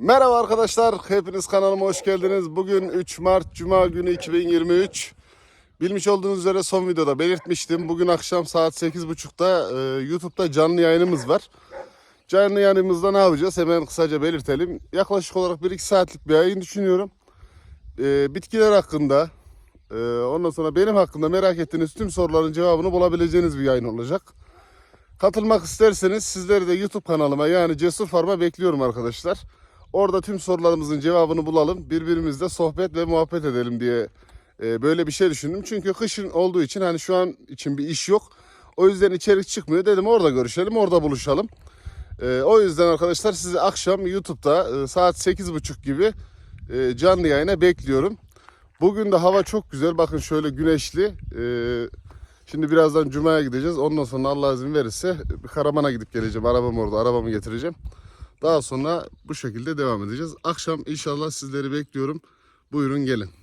Merhaba arkadaşlar, hepiniz kanalıma hoş geldiniz. Bugün 3 Mart Cuma günü 2023. Bilmiş olduğunuz üzere son videoda belirtmiştim. Bugün akşam saat 8.30'da e, YouTube'da canlı yayınımız var. Canlı yayınımızda ne yapacağız? Hemen kısaca belirtelim. Yaklaşık olarak 1-2 saatlik bir yayın düşünüyorum. E, bitkiler hakkında, e, ondan sonra benim hakkında merak ettiğiniz tüm soruların cevabını bulabileceğiniz bir yayın olacak. Katılmak isterseniz sizleri de YouTube kanalıma yani Cesur Farm'a bekliyorum arkadaşlar. Orada tüm sorularımızın cevabını bulalım. Birbirimizle sohbet ve muhabbet edelim diye e, böyle bir şey düşündüm. Çünkü kışın olduğu için hani şu an için bir iş yok. O yüzden içerik çıkmıyor. Dedim orada görüşelim, orada buluşalım. E, o yüzden arkadaşlar sizi akşam YouTube'da e, saat 8.30 gibi e, canlı yayına bekliyorum. Bugün de hava çok güzel. Bakın şöyle güneşli. E, Şimdi birazdan Cuma'ya gideceğiz. Ondan sonra Allah izin verirse bir Karaman'a gidip geleceğim. Arabam orada. Arabamı getireceğim. Daha sonra bu şekilde devam edeceğiz. Akşam inşallah sizleri bekliyorum. Buyurun gelin.